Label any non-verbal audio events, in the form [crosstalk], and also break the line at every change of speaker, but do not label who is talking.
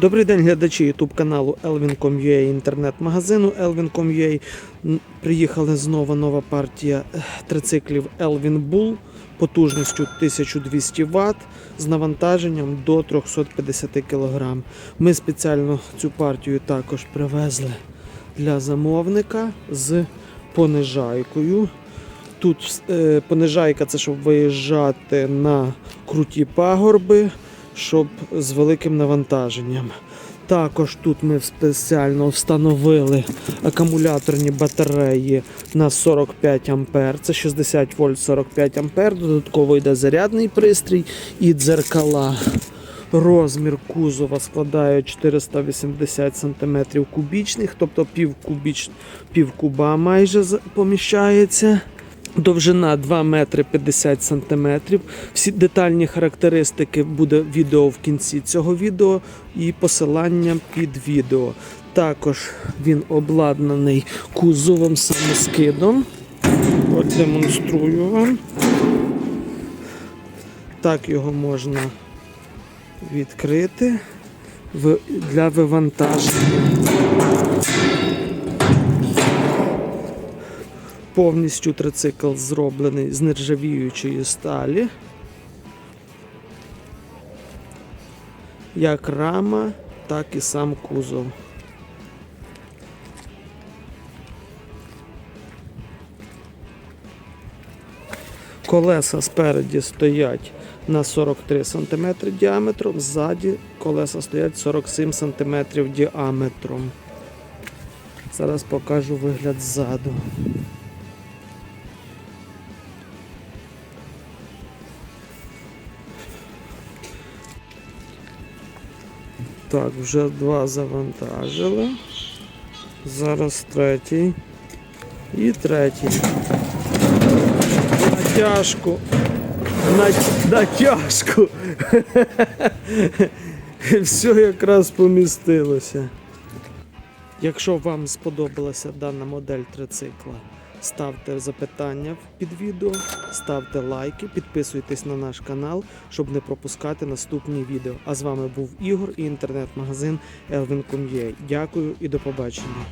Добрий день, глядачі YouTube каналу Elvin.com.ua інтернет-магазину Elvin.com.ua. Приїхала знову нова партія трициклів Elvin Bull потужністю 1200 Вт з навантаженням до 350 кг. Ми спеціально цю партію також привезли для замовника з понижайкою. Тут е, понижайка це щоб виїжджати на круті пагорби, щоб з великим навантаженням. Також тут ми спеціально встановили акумуляторні батареї на 45 А. Це 60 вольт 45 А. Додатково йде зарядний пристрій і дзеркала. Розмір кузова складає 480 см кубічних, тобто пів, кубіч, пів куба майже поміщається. Довжина 2 метри 50 сантиметрів. Всі детальні характеристики буде відео в кінці цього відео і посилання під відео. Також він обладнаний кузовом самоскидом. От демонструю вам. Так його можна відкрити для вивантаження. Повністю трицикл зроблений з нержавіючої сталі. Як рама, так і сам кузов. Колеса спереді стоять на 43 см діаметром, ззаді колеса стоять 47 см діаметром. Зараз покажу вигляд ззаду. Так, вже два завантажили. Зараз третій. І третій. Натяжку. На, натяжку. [laughs] Все якраз помістилося. Якщо вам сподобалася дана модель трицикла, ставте запитання під відео, ставте лайки, підписуйтесь на наш канал, щоб не пропускати наступні відео. А з вами був Ігор і інтернет-магазин Elvin.com.ua. Дякую і до побачення.